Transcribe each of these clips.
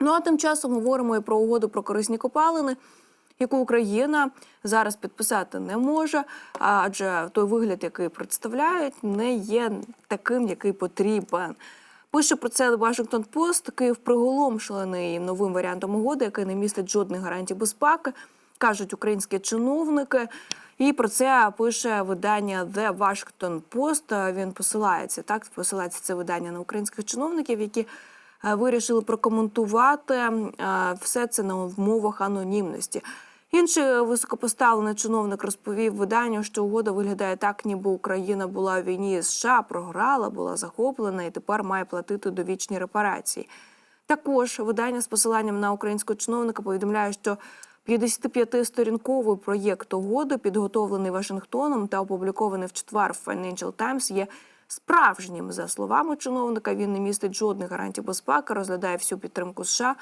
Ну а тим часом говоримо і про угоду про корисні копалини, яку Україна зараз підписати не може, адже той вигляд, який представляють, не є таким, який потрібен. Пише про це Вашингтон Пост, Київ приголомшений новим варіантом угоди, який не містить жодних гарантій безпеки, кажуть українські чиновники. І про це пише видання The Washington Post. Він посилається так. Посилається це видання на українських чиновників, які вирішили прокоментувати е, все це на вмовах анонімності. Інший високопоставлений чиновник розповів виданню, що угода виглядає так, ніби Україна була в війні з США, програла, була захоплена і тепер має платити довічні репарації. Також видання з посиланням на українського чиновника повідомляє, що 55-сторінковий проєкт угоди, підготовлений Вашингтоном та опублікований в четвер в Financial Times, є справжнім. За словами чиновника, він не містить жодних гарантій безпеки, розглядає всю підтримку США,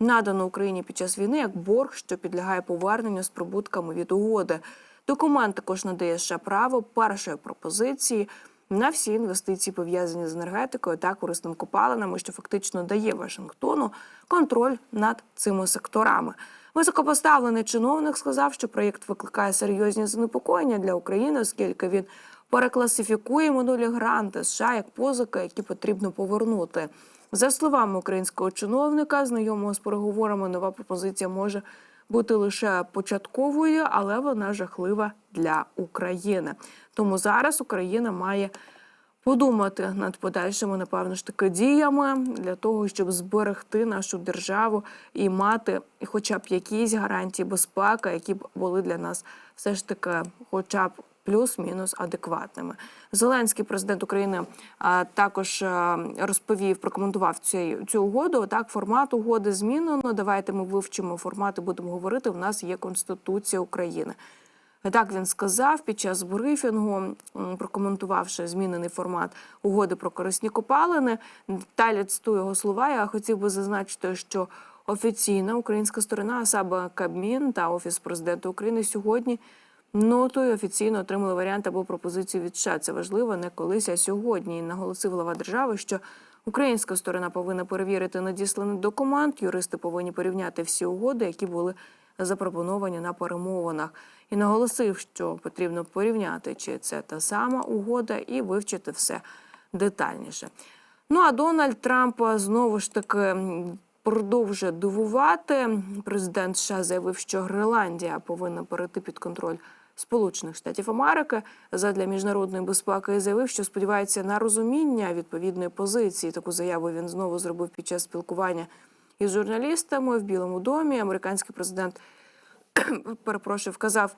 надану Україні під час війни як борг, що підлягає поверненню з прибутками від угоди. Документ також надає США право першої пропозиції на всі інвестиції, пов'язані з енергетикою та корисним копалинами, що фактично дає Вашингтону контроль над цими секторами. Високопоставлений чиновник сказав, що проєкт викликає серйозні занепокоєння для України, оскільки він перекласифікує минулі гранти США як позики, які потрібно повернути. За словами українського чиновника, знайомого з переговорами, нова пропозиція може бути лише початковою, але вона жахлива для України. Тому зараз Україна має подумати над подальшими, напевно ж таки, діями для того, щоб зберегти нашу державу і мати хоча б якісь гарантії безпеки, які б були для нас все ж таки, хоча б. Плюс-мінус адекватними. Зеленський президент України а, також а, розповів, прокоментував цю, цю угоду. Так, формат угоди змінено. Давайте ми вивчимо формат і будемо говорити. У нас є Конституція України. Так він сказав під час брифінгу, прокоментувавши змінений формат угоди про корисні копалини. Деталі цитую його слова. Я хотів би зазначити, що офіційна українська сторона, а саме Кабмін та Офіс президента України сьогодні нотою офіційно отримали варіант або пропозицію від США. Це важливо не колись, а сьогодні. І наголосив глава держави, що українська сторона повинна перевірити надісланий документ. Юристи повинні порівняти всі угоди, які були запропоновані на перемовинах, і наголосив, що потрібно порівняти, чи це та сама угода, і вивчити все детальніше. Ну а Дональд Трамп знову ж таки продовжує дивувати. Президент США заявив, що Гренландія повинна перейти під контроль Сполучених Штатів Америки задля міжнародної безпеки заявив, що сподівається на розуміння відповідної позиції. Таку заяву він знову зробив під час спілкування із журналістами в Білому домі. Американський президент перепрошую, вказав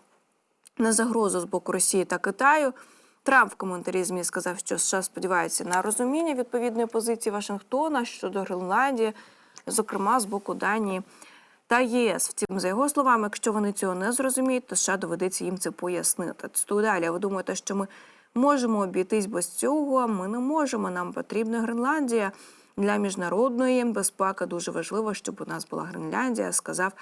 на загрозу з боку Росії та Китаю. Трамп в коментарі ЗМІ сказав, що США сподіваються на розуміння відповідної позиції Вашингтона щодо Гренландії, зокрема з боку Данії та ЄС. Втім, за його словами, якщо вони цього не зрозуміють, то США доведеться їм це пояснити. Цитую далі. Ви думаєте, що ми можемо обійтись без цього? Ми не можемо. Нам потрібна Гренландія для міжнародної безпеки. Дуже важливо, щоб у нас була Гренляндія, сказав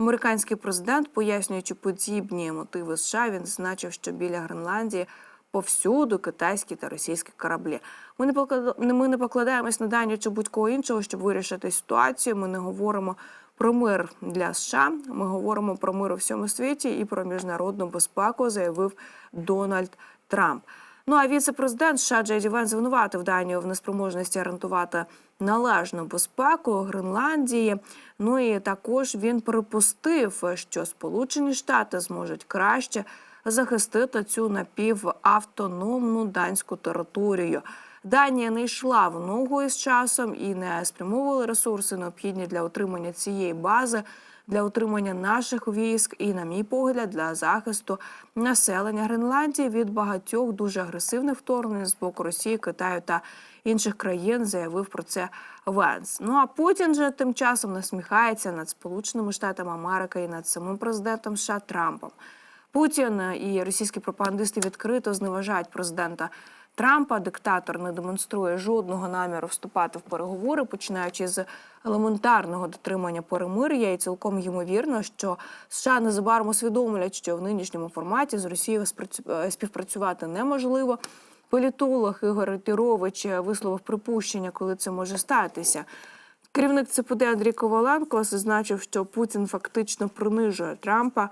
американський президент, пояснюючи подібні мотиви США. Він зазначив, що біля Гренландії. Повсюду китайські та російські кораблі. Ми не поклада- ми не покладаємось на Данію чи будь-кого іншого, щоб вирішити ситуацію. Ми не говоримо про мир для США. Ми говоримо про мир у всьому світі і про міжнародну безпеку, заявив Дональд Трамп. Ну а віце-президент США Джей Ді звинуватив Данію в неспроможності гарантувати належну безпеку Гренландії. Ну і також він припустив, що Сполучені Штати зможуть краще захистити цю напівавтономну данську територію. Данія не йшла в ногу із часом і не спрямовувала ресурси, необхідні для отримання цієї бази, для отримання наших військ і, на мій погляд, для захисту населення Гренландії від багатьох дуже агресивних вторгнень з боку Росії, Китаю та інших країн. Заявив про це Венс. Ну а Путін же тим часом насміхається над Сполученими Штатами Америки і над самим президентом США Трампом. Путін і російські пропагандисти відкрито зневажають президента Трампа. Диктатор не демонструє жодного наміру вступати в переговори, починаючи з елементарного дотримання перемир'я. І цілком ймовірно, що США незабаром усвідомлять, що в нинішньому форматі з Росією е, співпрацювати неможливо. Політолог Ігор Тірович висловив припущення, коли це може статися. Керівник ЦПД Андрій Коваленко зазначив, що Путін фактично принижує Трампа.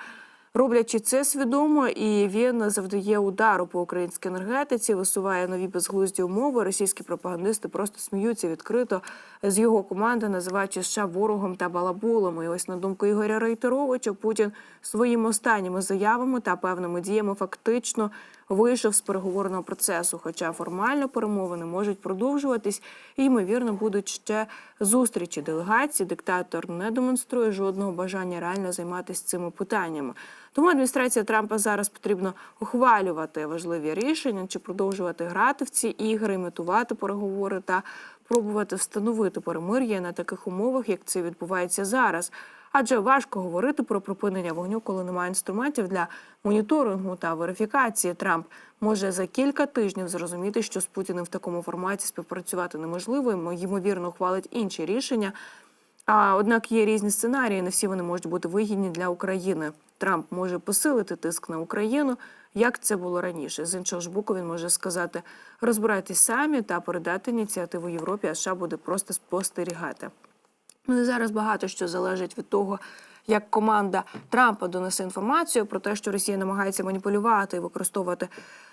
Роблячи це свідомо, і він завдає удару по українській енергетиці, висуває нові безглузді умови. Російські пропагандисти просто сміються відкрито з його команди, називаючи США ворогом та балаболом. І ось на думку Ігоря Рейтеровича, Путін своїми останніми заявами та певними діями фактично вийшов з переговорного процесу. Хоча формально перемовини можуть продовжуватись, і ймовірно будуть ще зустрічі делегації. Диктатор не демонструє жодного бажання реально займатися цими питаннями. Тому адміністрація Трампа зараз потрібно ухвалювати важливі рішення чи продовжувати грати в ці ігри, імітувати переговори та пробувати встановити перемир'я на таких умовах, як це відбувається зараз. Адже важко говорити про припинення вогню, коли немає інструментів для моніторингу та верифікації. Трамп може за кілька тижнів зрозуміти, що з Путіним в такому форматі співпрацювати неможливо. і, Ймовірно, ухвалить інші рішення. А однак є різні сценарії, не всі вони можуть бути вигідні для України. Трамп може посилити тиск на Україну, як це було раніше. З іншого ж боку, він може сказати: розбирайтесь самі та передати ініціативу Європі, а США буде просто спостерігати. Ну і зараз багато що залежить від того, як команда Трампа донесе інформацію про те, що Росія намагається маніпулювати і використовувати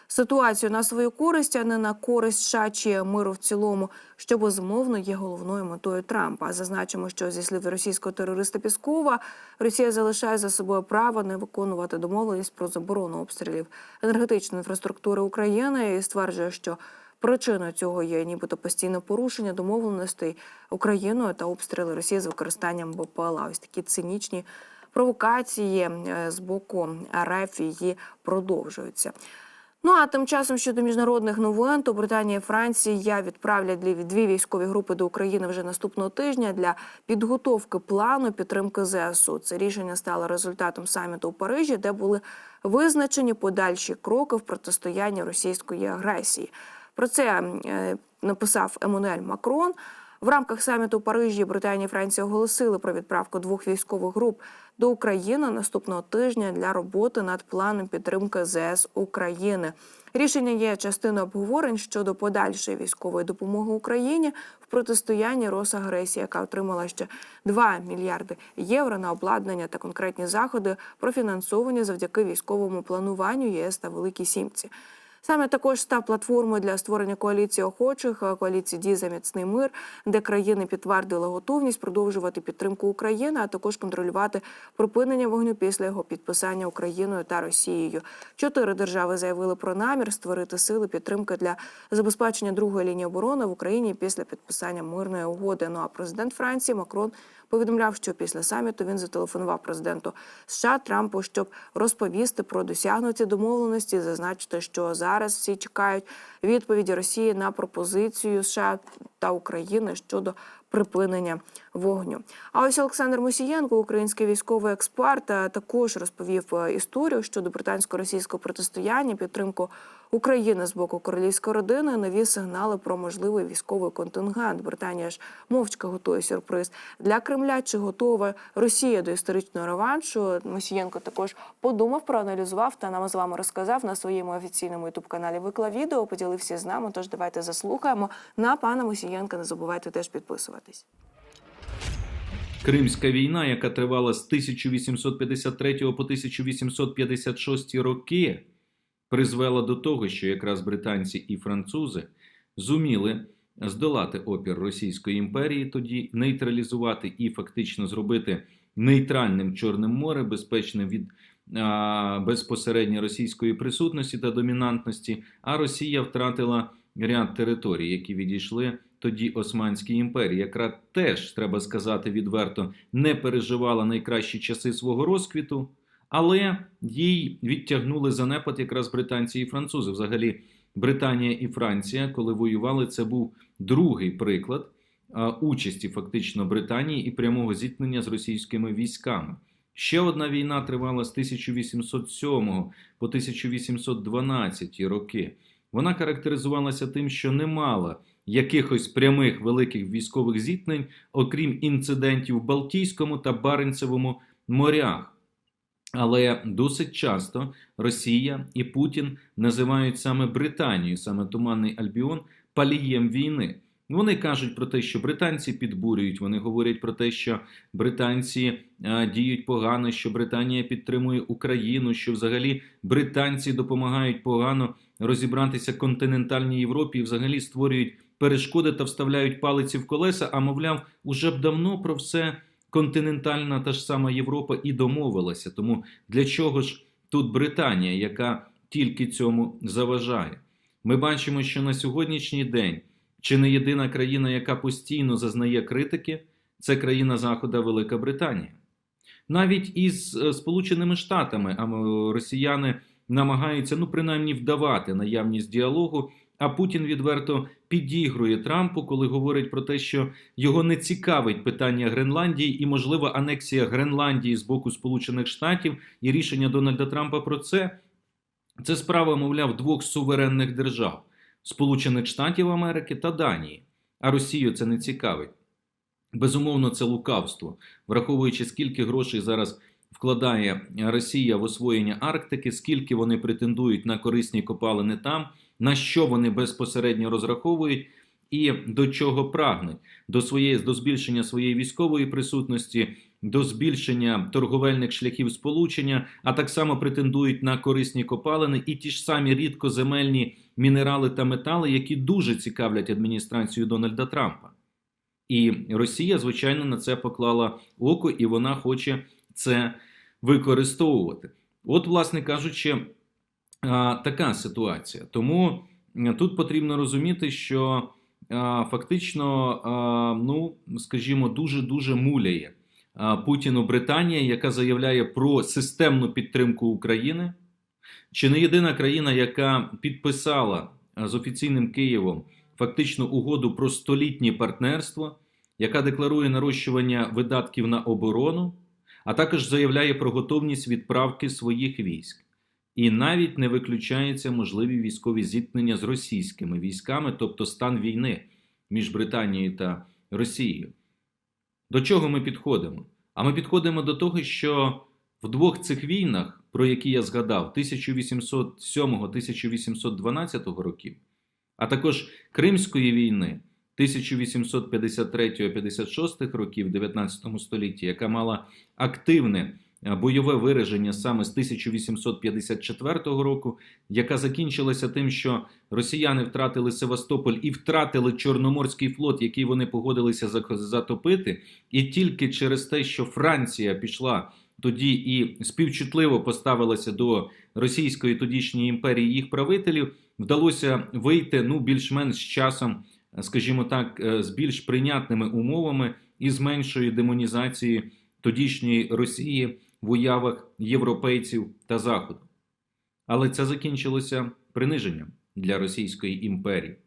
ситуацію на свою користь, а не на користь США чи миру в цілому, що безумовно є головною метою Трампа. Зазначимо, що зі слів російського терориста Піскова, Росія залишає за собою право не виконувати домовленість про заборону обстрілів енергетичної інфраструктури України і стверджує, що Причиною цього є нібито постійне порушення домовленостей Україною та обстріли Росії з використанням БПЛА. Ось такі цинічні провокації е, з боку РФ її продовжуються. Ну а тим часом щодо міжнародних новин, то Британія і Франція відправлять дві військові групи до України вже наступного тижня для підготовки плану підтримки ЗСУ. Це рішення стало результатом саміту у Парижі, де були визначені подальші кроки в протистоянні російської агресії. Про це е, написав Еммануель Макрон. В рамках саміту у Парижі Британія і Франція оголосили про відправку двох військових груп до України наступного тижня для роботи над планом підтримки ЗС України. Рішення є частиною обговорень щодо подальшої військової допомоги Україні в протистоянні Росагресії, яка отримала ще 2 мільярди євро на обладнання та конкретні заходи, профінансовані завдяки військовому плануванню ЄС та Великій Сімці. Саме також став платформою для створення коаліції охочих коаліції «Дій за міцний мир, де країни підтвердили готовність продовжувати підтримку України, а також контролювати припинення вогню після його підписання Україною та Росією. Чотири держави заявили про намір створити сили підтримки для забезпечення другої лінії оборони в Україні після підписання мирної угоди. Ну а президент Франції Макрон повідомляв, що після саміту він зателефонував президенту США Трампу, щоб розповісти про досягнуті домовленості, зазначити, що зараз всі чекають відповіді Росії на пропозицію США та України щодо припинення вогню. А ось Олександр Мусієнко, український військовий експерт, також розповів е, історію щодо британсько-російського протистояння, підтримку України з боку королівської родини. Нові сигнали про можливий військовий контингент. Британія ж мовчки готує сюрприз для Кремля. Чи готова Росія до історичного реваншу? Мусієнко також подумав, проаналізував та нам з вами розказав на своєму офіційному ютуб каналі. Виклав відео, поділився з нами. Тож давайте заслухаємо на пана Мусієнка. Не забувайте теж підписуватись. Кримська війна, яка тривала з 1853 по 1856 роки, призвела до того, що якраз британці і французи зуміли здолати опір Російської імперії, тоді нейтралізувати і фактично зробити нейтральним Чорним море, безпечним від а, безпосередньо російської присутності та домінантності. А Росія втратила ряд територій, які відійшли тоді Османській імперії, яка теж треба сказати відверто не переживала найкращі часи свого розквіту, але їй відтягнули занепад якраз британці і французи. Взагалі, Британія і Франція, коли воювали, це був другий приклад участі фактично Британії і прямого зіткнення з російськими військами. Ще одна війна тривала з 1807 по 1812 роки. Вона характеризувалася тим, що не мала якихось прямих великих військових зіткнень, окрім інцидентів в Балтійському та Баренцевому морях. Але досить часто Росія і Путін називають саме Британію, саме Туманний Альбіон, палієм війни. Вони кажуть про те, що британці підбурюють. Вони говорять про те, що британці е, діють погано, що Британія підтримує Україну, що взагалі британці допомагають погано розібратися континентальній Європі і взагалі створюють перешкоди та вставляють палиці в колеса. А мовляв, уже б давно про все континентальна та ж сама Європа і домовилася. Тому для чого ж тут Британія, яка тільки цьому заважає? Ми бачимо, що на сьогоднішній день чи не єдина країна, яка постійно зазнає критики, це країна Захода Велика Британія. Навіть із е, Сполученими Штатами росіяни намагаються, ну принаймні, вдавати наявність діалогу. А Путін відверто підігрує Трампу, коли говорить про те, що його не цікавить питання Гренландії і, можлива, анексія Гренландії з боку Сполучених Штатів і рішення Дональда Трампа про це. Це справа, мовляв, двох суверенних держав Сполучених Штатів Америки та Данії. А Росію це не цікавить. Безумовно, це лукавство, враховуючи, скільки грошей зараз вкладає Росія в освоєння Арктики, скільки вони претендують на корисні копалини там, на що вони безпосередньо розраховують і до чого прагнуть до своєї до збільшення своєї військової присутності, до збільшення торговельних шляхів сполучення, а так само претендують на корисні копалини і ті ж самі рідкоземельні мінерали та метали, які дуже цікавлять адміністрацію Дональда Трампа. І Росія, звичайно, на це поклала око, і вона хоче це використовувати. От, власне кажучи, така ситуація. Тому тут потрібно розуміти, що фактично, ну скажімо, дуже дуже муляє Путіну Британія, яка заявляє про системну підтримку України. Чи не єдина країна, яка підписала з офіційним Києвом фактично угоду про столітнє партнерство, яка декларує нарощування видатків на оборону, а також заявляє про готовність відправки своїх військ. І навіть не виключаються можливі військові зіткнення з російськими військами, тобто стан війни між Британією та Росією. До чого ми підходимо? А ми підходимо до того, що в двох цих війнах, про які я згадав, 1807-1812 років, а також Кримської війни 1853-56 років 19 столітті, яка мала активне бойове вираження саме з 1854 року, яка закінчилася тим, що росіяни втратили Севастополь і втратили Чорноморський флот, який вони погодилися затопити, і тільки через те, що Франція пішла тоді і співчутливо поставилася до російської тодішньої імперії їх правителів, вдалося вийти ну більш-менш з часом, скажімо так, е, з більш прийнятними умовами і з меншою демонізацією тодішньої Росії в уявах європейців та Заходу. Але це закінчилося приниженням для Російської імперії.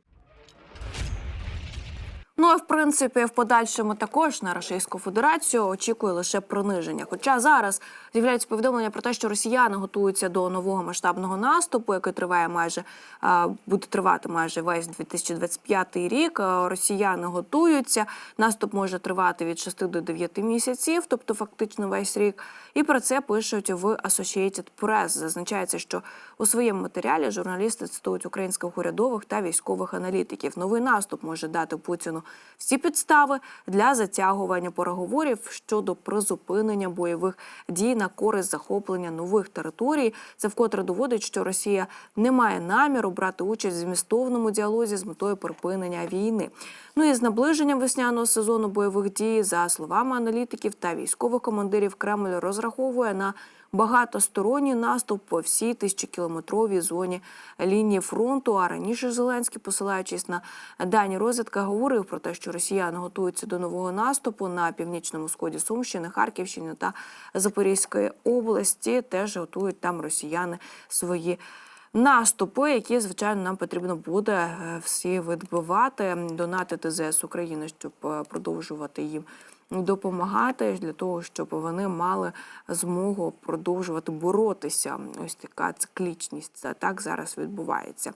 Ну а в принципі, в подальшому також на Російську Федерацію очікує лише приниження. Хоча зараз з'являються повідомлення про те, що росіяни готуються до нового масштабного наступу, який триває майже буде тривати майже весь 2025 рік. Росіяни готуються. Наступ може тривати від 6 до 9 місяців, тобто фактично весь рік. І про це пишуть в Associated Press. Зазначається, що у своєму матеріалі журналісти цитують українських урядових та військових аналітиків. Новий наступ може дати Путіну всі підстави для затягування переговорів щодо призупинення бойових дій на користь захоплення нових територій. Це вкотре доводить, що Росія не має наміру брати участь в змістовному діалозі з метою припинення війни. Ну і з наближенням весняного сезону бойових дій, за словами аналітиків та військових командирів, Кремль розраховує на багатосторонній наступ по всій тисячокілометровій зоні лінії фронту. А раніше Зеленський, посилаючись на дані розвідка, говорив про те, що росіяни готуються до нового наступу на північному сході Сумщини, Харківщини та Запорізької області. Теж готують там росіяни свої. Наступи, які звичайно нам потрібно буде е, всі відбивати, донатити ЗС України, щоб е, продовжувати їм допомагати для того, щоб вони мали змогу продовжувати боротися. Ось така циклічність Це так зараз відбувається.